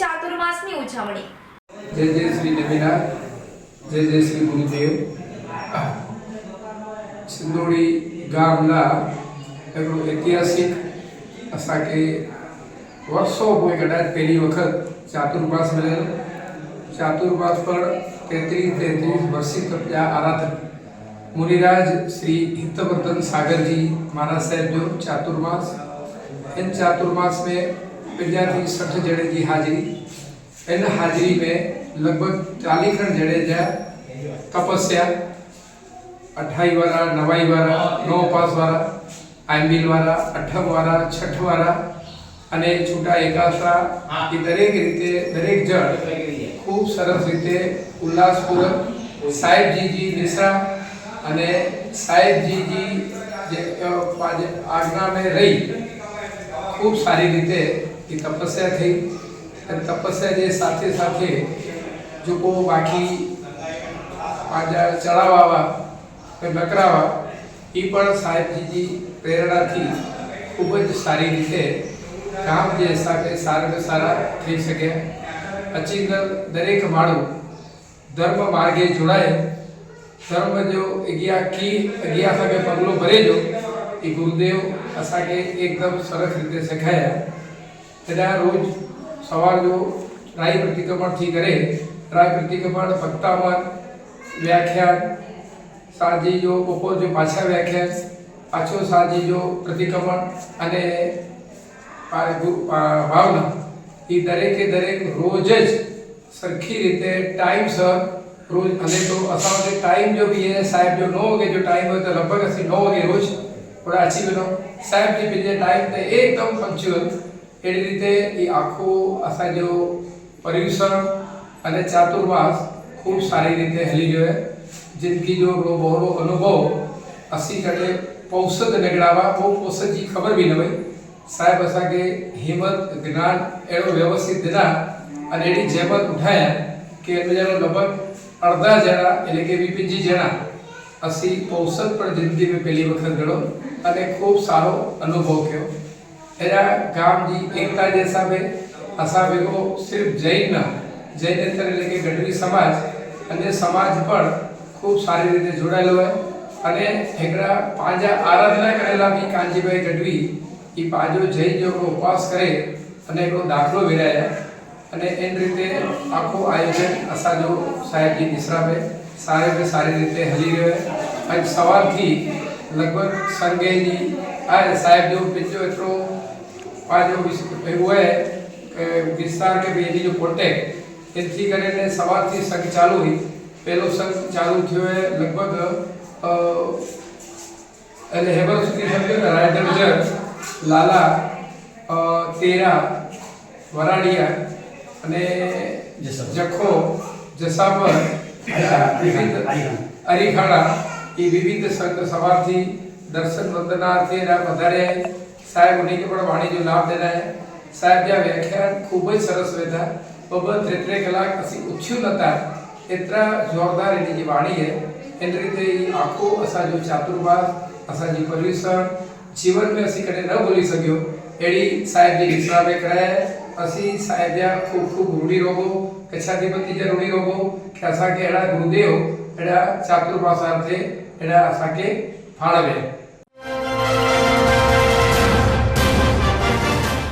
चातुर्मास की जय जय श्री नवीनाथ जय जय श्री गुरुदेव सिंदोड़ी गांव ला ऐतिहासिक असा के वर्षों हुए कदा पहली वक्त चातुर्मास मिले चातुर्मास पर तैतीस तैतीस वर्षीय तपजा आराधक मुनिराज श्री हितवर्धन सागर जी महाराज साहब जो चातुर्मास इन चातुर्मास में विद्यार्थी सठ जणे जी हाजिरी इन हाजिरी में लॻभॻि चालीह खनि जणे जा तपस्या अठाई वारा नवाई वारा नौ पास वारा आंबिल વાળા અઠમ વાળા છઠ વાળા અને છૂટા એકાસા એ દરેક રીતે દરેક જણ ખૂબ સરસ રીતે ઉલ્લાસપૂર્વક સાહેબજીજી નિશા અને સાહેબજીજી જે આજ્ઞા મેં રહી ખૂબ સારી રીતે तपस्या थी तपस्या के साथ साथ जो को बाकी चढ़ावा नकड़ावा पर साहेब जी की प्रेरणा थी खूब सारी रीते काम के हिसाब से सारा के सारा थी सकें अची कर दरेक मू धर्म मार्गे जुड़ाए धर्म जो अग्या की अग्या पगलो भरे जो गुरुदेव असा के एकदम सरस रीते सिखाया सजा रोज सवाल जो राय प्रतिक्रमण थी करे राय प्रतिक्रमण भक्तावन व्याख्या साजी जो बपोर जो पाछा व्याख्या पाछो साजी जो प्रतिक्रमण अने भावना ये दरेक दरेक रोजज सरखी रीते टाइम सर रोज हले तो अस टाइम जो भी है साहब जो नौ वगे जो टाइम हो तो लगभग अस नौ वगे रोज थोड़ा अची वो साहब जी पे टाइम तो एकदम पंक्चुअल એ રીતે આખો આસા જો પર્યુસર અને ચાતુરવાસ ખૂબ સારી રીતે હેલી ગયો એ જિંદગી જો રો બહોરો અનુભવ ASCII કાડે પોષણ નેકડાવા ઓ પોષણ જી ખબર ભી નમે સાહેબસા કે હિંમત દિનાડ એડો વ્યવસ્થિત દિના અને એડી જેબ ઉઠાયા કે એલો જનો લગભગ અડધા જણા એટલે કે વીપીજી જણા ASCII પોષણ પર જિંદગી મે પહેલી વખત કળો અને ખૂબ સારો અનુભવ કર્યો ಎರ ಗಾಮ್ ಜಿ ಏಕತಾ जैसा ಬೆ ಅಸಾ ಬೇಗೋ ಸಿರ್ಫ ಜೈನ ಜೈನೇತರ લેકે ગઢવી સમાજ અને સમાજ પણ ખૂબ સારી રીતે જોડાયેલો હોય અને ઠેકડા પાંજા આરાધના કરેલા બી કાનજીભાઈ ગઢવી એ પાંજો જૈન યોગનો ઉપવાસ કરે અને એનો દાખલો વેરાયા અને એ રીતે આખું આયોજન અસાજો સાહેબજી મિશ્રાબે સારી સારી રીતે હલી રહ્યો આજ સવારથી લગભગ સંગેજી આ સાહેબ જો પીછો એટલો પાંચ એવું એવું હોય કે વિસ્તાર કે ભાઈ જો કોટેક એથી કરીને સવારથી સંઘ ચાલુ હોય પહેલો સંઘ ચાલુ થયો એ લગભગ એટલે હેબર સુધી સમજો ને રાયધર લાલા તેરા વરાડિયા અને જખો જસાપર અરીખાડા એ વિવિધ સંઘ સવારથી દર્શન વંદના તેરા વધારે साहेब उन्हीं के पर वाणी जो लाभ देना है साहेब या व्याख्यान खूब ही सरस वेदा बब त्रित्रे कला असी उच्छुनता इतना जोरदार इन की वाणी है इन रीते आपको असा जो चातुर्वाद असा जो परिश्रम जीवन में असी कदे न बोली सक्यो एड़ी साहेब जी इशारा में कराया है असी साहेब या खूब खूब रूढ़ी रोगो कच्छा दीपति जी रूढ़ी रोगो कैसा के अड़ा गुरुदेव अड़ा चातुर्वाद साहब थे अड़ा असा के फाड़वे